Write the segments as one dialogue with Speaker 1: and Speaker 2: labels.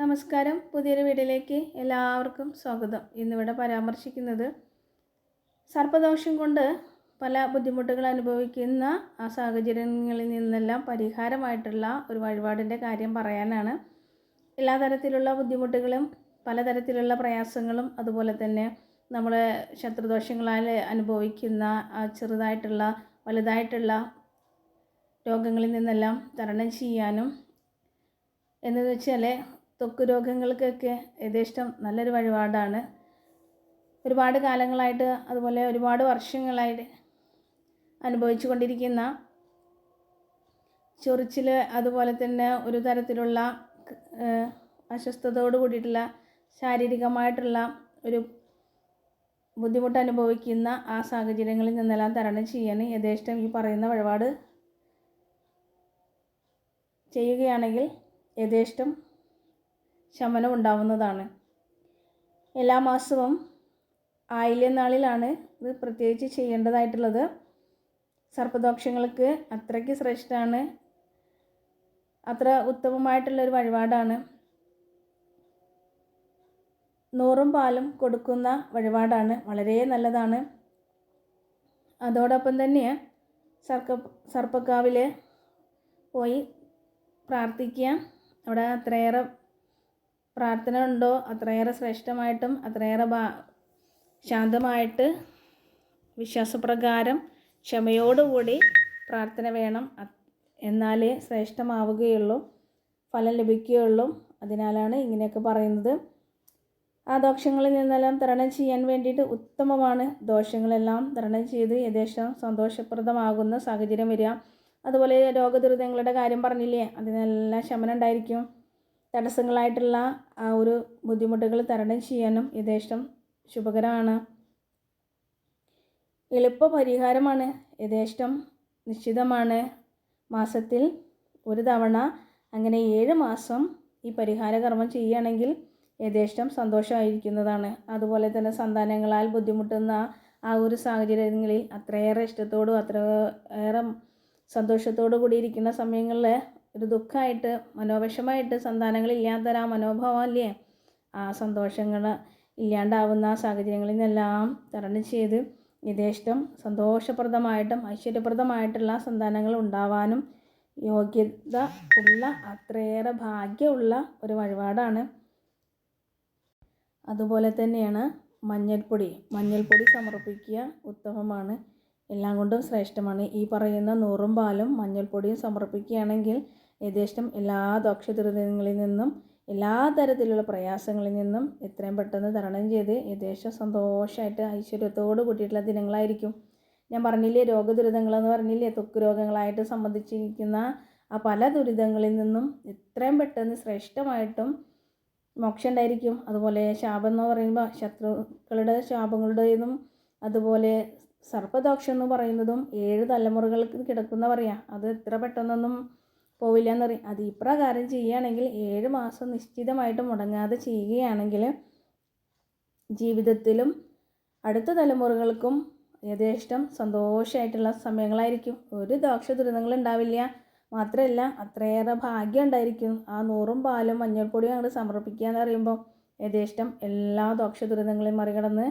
Speaker 1: നമസ്കാരം പുതിയൊരു വീഡിയോയിലേക്ക് എല്ലാവർക്കും സ്വാഗതം ഇന്നിവിടെ പരാമർശിക്കുന്നത് സർപ്പദോഷം കൊണ്ട് പല ബുദ്ധിമുട്ടുകൾ അനുഭവിക്കുന്ന ആ സാഹചര്യങ്ങളിൽ നിന്നെല്ലാം പരിഹാരമായിട്ടുള്ള ഒരു വഴിപാടിൻ്റെ കാര്യം പറയാനാണ് എല്ലാ തരത്തിലുള്ള ബുദ്ധിമുട്ടുകളും പലതരത്തിലുള്ള പ്രയാസങ്ങളും അതുപോലെ തന്നെ നമ്മൾ ശത്രുദോഷങ്ങളാൽ അനുഭവിക്കുന്ന ആ ചെറുതായിട്ടുള്ള വലുതായിട്ടുള്ള രോഗങ്ങളിൽ നിന്നെല്ലാം തരണം ചെയ്യാനും എന്നു വെച്ചാൽ ത്വക്ക് രോഗങ്ങൾക്കൊക്കെ യഥേഷ്ടം നല്ലൊരു വഴിപാടാണ് ഒരുപാട് കാലങ്ങളായിട്ട് അതുപോലെ ഒരുപാട് വർഷങ്ങളായിട്ട് അനുഭവിച്ചു കൊണ്ടിരിക്കുന്ന ചൊറിച്ചിൽ അതുപോലെ തന്നെ ഒരു തരത്തിലുള്ള അസ്വസ്ഥതയോട് കൂടിയിട്ടുള്ള ശാരീരികമായിട്ടുള്ള ഒരു ബുദ്ധിമുട്ട് അനുഭവിക്കുന്ന ആ സാഹചര്യങ്ങളിൽ നിന്നെല്ലാം തരണം ചെയ്യാൻ യഥേഷ്ടം ഈ പറയുന്ന വഴിപാട് ചെയ്യുകയാണെങ്കിൽ യഥേഷ്ടം ശമനം ഉണ്ടാവുന്നതാണ് എല്ലാ മാസവും ആയില്യനാളിലാണ് ഇത് പ്രത്യേകിച്ച് ചെയ്യേണ്ടതായിട്ടുള്ളത് സർപ്പദോഷങ്ങൾക്ക് അത്രയ്ക്ക് ശ്രേഷ്ഠമാണ് അത്ര ഉത്തമമായിട്ടുള്ളൊരു വഴിപാടാണ് നൂറും പാലും കൊടുക്കുന്ന വഴിപാടാണ് വളരെ നല്ലതാണ് അതോടൊപ്പം തന്നെ സർക്ക സർപ്പക്കാവിൽ പോയി പ്രാർത്ഥിക്കുക അവിടെ അത്രയേറെ പ്രാർത്ഥന ഉണ്ടോ അത്രയേറെ ശ്രേഷ്ഠമായിട്ടും അത്രയേറെ ഭാ ശാന്തമായിട്ട് വിശ്വാസപ്രകാരം ക്ഷമയോടുകൂടി പ്രാർത്ഥന വേണം എന്നാലേ ശ്രേഷ്ഠമാവുകയുള്ളൂ ഫലം ലഭിക്കുകയുള്ളൂ അതിനാലാണ് ഇങ്ങനെയൊക്കെ പറയുന്നത് ആ ദോഷങ്ങളിൽ നിന്നെല്ലാം തരണം ചെയ്യാൻ വേണ്ടിയിട്ട് ഉത്തമമാണ് ദോഷങ്ങളെല്ലാം തരണം ചെയ്ത് യഥേഷ്ടം സന്തോഷപ്രദമാകുന്ന സാഹചര്യം വരിക അതുപോലെ രോഗദുരിതങ്ങളുടെ കാര്യം പറഞ്ഞില്ലേ അതിനെല്ലാം ശമനം ഉണ്ടായിരിക്കും തടസ്സങ്ങളായിട്ടുള്ള ആ ഒരു ബുദ്ധിമുട്ടുകൾ തരണം ചെയ്യാനും യഥേഷ്ടം ശുഭകരമാണ് എളുപ്പ പരിഹാരമാണ് യഥേഷ്ടം നിശ്ചിതമാണ് മാസത്തിൽ ഒരു തവണ അങ്ങനെ ഏഴ് മാസം ഈ പരിഹാര കർമ്മം ചെയ്യുകയാണെങ്കിൽ യഥേഷ്ടം സന്തോഷമായിരിക്കുന്നതാണ് അതുപോലെ തന്നെ സന്താനങ്ങളാൽ ബുദ്ധിമുട്ടുന്ന ആ ഒരു സാഹചര്യങ്ങളിൽ അത്രയേറെ ഇഷ്ടത്തോടും അത്രയേറെ സന്തോഷത്തോടു കൂടിയിരിക്കുന്ന സമയങ്ങളിൽ ഒരു ദുഃഖമായിട്ട് മനോവിഷമായിട്ട് സന്താനങ്ങളില്ലാത്തൊരു ആ മനോഭാവം അല്ലേ ആ സന്തോഷങ്ങൾ ഇല്ലാണ്ടാവുന്ന ആ സാഹചര്യങ്ങളിൽ നിന്നെല്ലാം തരണം ചെയ്ത് യഥേഷ്ടം സന്തോഷപ്രദമായിട്ടും ഐശ്വര്യപ്രദമായിട്ടുള്ള സന്താനങ്ങൾ ഉണ്ടാവാനും യോഗ്യത ഉള്ള അത്രയേറെ ഭാഗ്യമുള്ള ഒരു വഴിപാടാണ് അതുപോലെ തന്നെയാണ് മഞ്ഞൾപ്പൊടി മഞ്ഞൾപ്പൊടി സമർപ്പിക്കുക ഉത്തമമാണ് എല്ലാം കൊണ്ടും ശ്രേഷ്ഠമാണ് ഈ പറയുന്ന നൂറും പാലും മഞ്ഞൾപ്പൊടിയും സമർപ്പിക്കുകയാണെങ്കിൽ യഥേഷ്ടം എല്ലാ ദോഷദുരിതങ്ങളിൽ നിന്നും എല്ലാ തരത്തിലുള്ള പ്രയാസങ്ങളിൽ നിന്നും എത്രയും പെട്ടെന്ന് തരണം ചെയ്ത് യഥേഷ്ടം സന്തോഷമായിട്ട് ഐശ്വര്യത്തോട് കൂട്ടിയിട്ടുള്ള ദിനങ്ങളായിരിക്കും ഞാൻ പറഞ്ഞില്ലേ രോഗദുരിതങ്ങളെന്ന് പറഞ്ഞില്ലേ തൊക്ക് രോഗങ്ങളായിട്ട് സംബന്ധിച്ചിരിക്കുന്ന ആ പല ദുരിതങ്ങളിൽ നിന്നും എത്രയും പെട്ടെന്ന് ശ്രേഷ്ഠമായിട്ടും മോക്ഷം ഉണ്ടായിരിക്കും അതുപോലെ ശാപം എന്ന് പറയുമ്പോൾ ശത്രുക്കളുടെ ശാപങ്ങളുടേതും അതുപോലെ സർപ്പദോഷം എന്ന് പറയുന്നതും ഏഴ് തലമുറകൾക്ക് കിടക്കുന്ന പറയാം അത് എത്ര പെട്ടെന്നൊന്നും പോവില്ല എന്ന് പറയും അത് ഇപ്രകാരം ചെയ്യുകയാണെങ്കിൽ ഏഴ് മാസം നിശ്ചിതമായിട്ട് മുടങ്ങാതെ ചെയ്യുകയാണെങ്കിൽ ജീവിതത്തിലും അടുത്ത തലമുറകൾക്കും യഥേഷ്ടം സന്തോഷമായിട്ടുള്ള സമയങ്ങളായിരിക്കും ഒരു ദോഷ ദുരിതങ്ങളും ഉണ്ടാവില്ല മാത്രമല്ല അത്രയേറെ ഭാഗ്യം ഉണ്ടായിരിക്കും ആ നൂറും പാലും മഞ്ഞൾപ്പൊടിയും അങ്ങോട്ട് സമർപ്പിക്കുക എന്ന് പറയുമ്പോൾ യഥേഷ്ടം എല്ലാ ദോഷ ദുരിതങ്ങളെയും മറികടന്ന്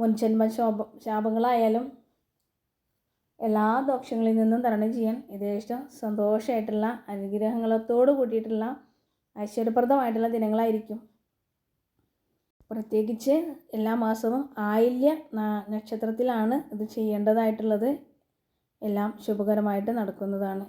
Speaker 1: മുൻജന്മ ശോഭ ശാപങ്ങളായാലും എല്ലാ ദോഷങ്ങളിൽ നിന്നും തരണം ചെയ്യാൻ യഥേഷ്ടം സന്തോഷമായിട്ടുള്ള അനുഗ്രഹങ്ങളത്തോട് കൂട്ടിയിട്ടുള്ള ഐശ്വര്യപ്രദമായിട്ടുള്ള ദിനങ്ങളായിരിക്കും പ്രത്യേകിച്ച് എല്ലാ മാസവും ആയില്യ നക്ഷത്രത്തിലാണ് ഇത് ചെയ്യേണ്ടതായിട്ടുള്ളത് എല്ലാം ശുഭകരമായിട്ട് നടക്കുന്നതാണ്